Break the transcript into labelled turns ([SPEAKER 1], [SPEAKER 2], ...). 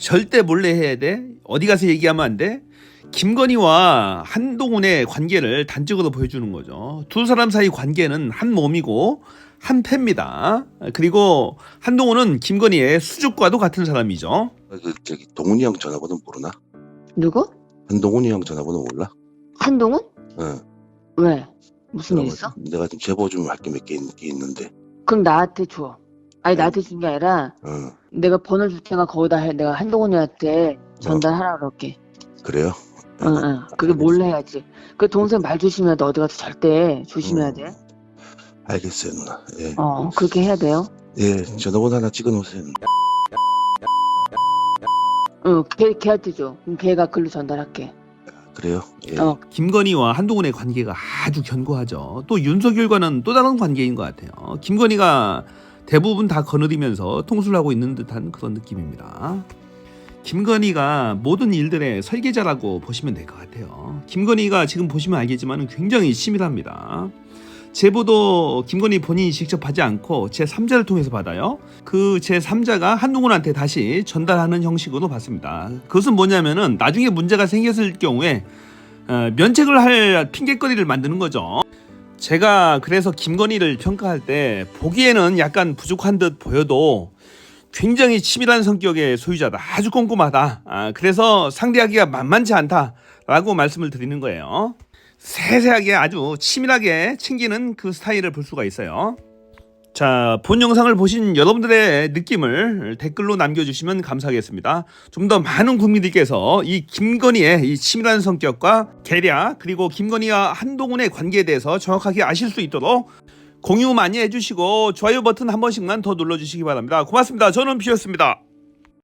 [SPEAKER 1] 절대 몰래 해야 돼. 어디 가서 얘기하면 안 돼. 김건희와 한동훈의 관계를 단적으로 보여주는 거죠. 두 사람 사이 관계는 한 몸이고 한 패입니다. 그리고 한동훈은 김건희의 수족과도 같은 사람이죠.
[SPEAKER 2] 그 저기 동훈이 형 전화번호 모르나?
[SPEAKER 3] 누구?
[SPEAKER 2] 한동훈이 형 전화번호 몰라?
[SPEAKER 3] 한동훈?
[SPEAKER 2] 응.
[SPEAKER 3] 왜? 무슨 일 있어?
[SPEAKER 2] 내가 좀 제보 좀 할 게 몇 개 있는데.
[SPEAKER 3] 그럼 나한테 줘. 아니 나한테 준 게 아니라
[SPEAKER 2] 응.
[SPEAKER 3] 내가 번호 줄 테니까 거기다 해. 내가 한동훈이한테
[SPEAKER 2] 어.
[SPEAKER 3] 전달하라 그럴게.
[SPEAKER 2] 그래요?
[SPEAKER 3] 응, 응. 그게 몰래 해야지. 그 동생 말 조심해야 돼. 어디 가서 절대 조심해야
[SPEAKER 2] 음.
[SPEAKER 3] 돼.
[SPEAKER 2] 알겠어요 누나. 예.
[SPEAKER 3] 어, 그렇게 해야 돼요.
[SPEAKER 2] 예. 전화번호 하나 찍어 놓으세요.
[SPEAKER 3] 응, 걔, 걔한테 줘. 그럼 걔가 글로 전달할게.
[SPEAKER 2] 그래요? 예.
[SPEAKER 3] 어.
[SPEAKER 1] 김건희와 한동훈의 관계가 아주 견고하죠. 또 윤석열과는 또 다른 관계인 것 같아요. 김건희가 대부분 다 거느리면서 통수를 하고 있는 듯한 그런 느낌입니다. 김건희가 모든 일들의 설계자라고 보시면 될 것 같아요. 김건희가 지금 보시면 알겠지만 굉장히 치밀합니다. 제보도 김건희 본인이 직접 하지 않고 제3자를 통해서 받아요. 그 제3자가 한동훈한테 다시 전달하는 형식으로 받습니다. 그것은 뭐냐면은 나중에 문제가 생겼을 경우에 어, 면책을 할 핑계거리를 만드는 거죠. 제가 그래서 김건희를 평가할 때 보기에는 약간 부족한 듯 보여도 굉장히 치밀한 성격의 소유자다. 아주 꼼꼼하다. 아, 그래서 상대하기가 만만치 않다라고 말씀을 드리는 거예요. 세세하게 아주 치밀하게 챙기는 그 스타일을 볼 수가 있어요. 자, 본 영상을 보신 여러분들의 느낌을 댓글로 남겨주시면 감사하겠습니다. 좀 더 많은 국민들께서 이 김건희의 이 치밀한 성격과 계략 그리고 김건희와 한동훈의 관계에 대해서 정확하게 아실 수 있도록 공유 많이 해주시고 좋아요 버튼 한 번씩만 더 눌러주시기 바랍니다. 고맙습니다. 저는 피었습니다.